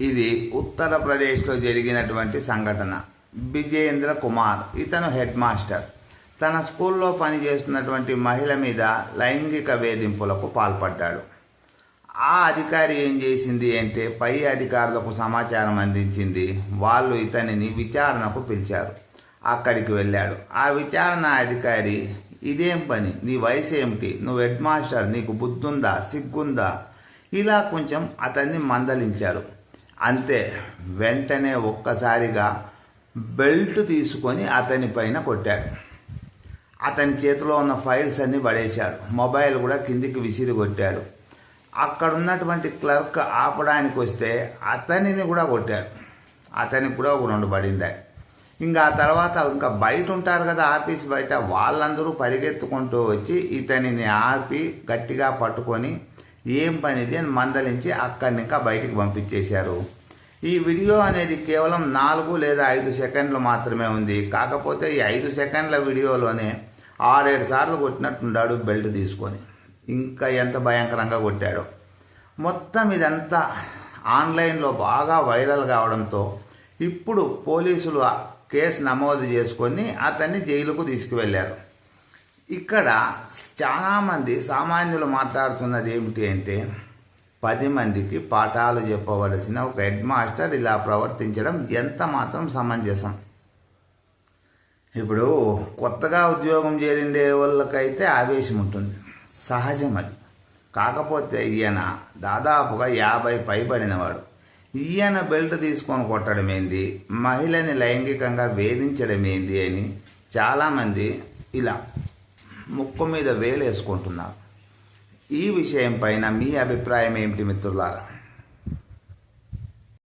ఇది ఉత్తరప్రదేశ్లో జరిగినటువంటి సంఘటన. విజయేంద్ర కుమార్ ఇతను హెడ్ మాస్టర్. తన స్కూల్లో పనిచేస్తున్నటువంటి మహిళ మీద లైంగిక వేధింపులకు పాల్పడ్డాడు. ఆ అధికారి ఏం చేసింది అంటే పై అధికారులకు సమాచారం అందించింది. వాళ్ళు ఇతనిని విచారణకు పిలిచారు. అక్కడికి వెళ్ళాడు. ఆ విచారణ అధికారి ఇదేం పని? నీ వయసు ఏమిటి? నువ్వు హెడ్ మాస్టర్ నీకు బుద్ధుందా? సిగ్గుందా? ఇలా కొంచెం అతన్ని మందలించారు. అంతే. వెంటనే ఒక్కసారిగా బెల్ట్ తీసుకొని అతని పైన కొట్టాడు. అతని చేతిలో ఉన్న ఫైల్స్ అన్ని పడేశాడు. మొబైల్ కూడా కిందికి విసిరి కొట్టాడు. అక్కడ ఉన్నటువంటి క్లర్క్ ఆపడానికి వస్తే అతనిని కూడా కొట్టాడు. అతనికి కూడా ఒక రెండు పడింది. ఇంకా ఆ తర్వాత ఇంకా బయట ఉంటారు కదా ఆఫీస్ బయట వాళ్ళందరూ పరిగెత్తుకుంటూ వచ్చి ఇతనిని ఆపి గట్టిగా పట్టుకొని ఏం పనిది అని మందలించి అక్కడిని ఇంకా బయటికి పంపించేశారు. ఈ వీడియో అనేది కేవలం నాలుగు లేదా ఐదు సెకండ్లు మాత్రమే ఉంది. కాకపోతే ఈ ఐదు సెకండ్ల వీడియోలోనే ఆరేడు సార్లు కొట్టినట్టున్నాడు బెల్ట్ తీసుకొని. ఇంకా ఎంత భయంకరంగా కొట్టాడో. మొత్తం ఇదంతా ఆన్లైన్లో బాగా వైరల్ కావడంతో ఇప్పుడు పోలీసులు కేసు నమోదు చేసుకొని అతన్ని జైలుకు తీసుకువెళ్ళారు. ఇక్కడ చాలామంది సామాన్యులు మాట్లాడుతున్నది ఏమిటి అంటే పది మందికి పాఠాలు చెప్పవలసిన ఒక హెడ్ మాస్టర్ ఇలా ప్రవర్తించడం ఎంత మాత్రం సమంజసం. ఇప్పుడు కొత్తగా ఉద్యోగం చేరిండే వాళ్ళకైతే ఆవేశం ఉంటుంది. సహజం అది. కాకపోతే ఈయన దాదాపుగా యాభై పైబడినవాడు. ఈయన బెల్ట్ తీసుకొని కొట్టడం ఏంది? మహిళని లైంగికంగా వేధించడం ఏంది అని చాలామంది ఇలా ముక్కు మీద వేలేసుకుంటున్నారు ఈ విషయం పైన మీ అభిప్రాయం ఏమిటి మిత్రులారా?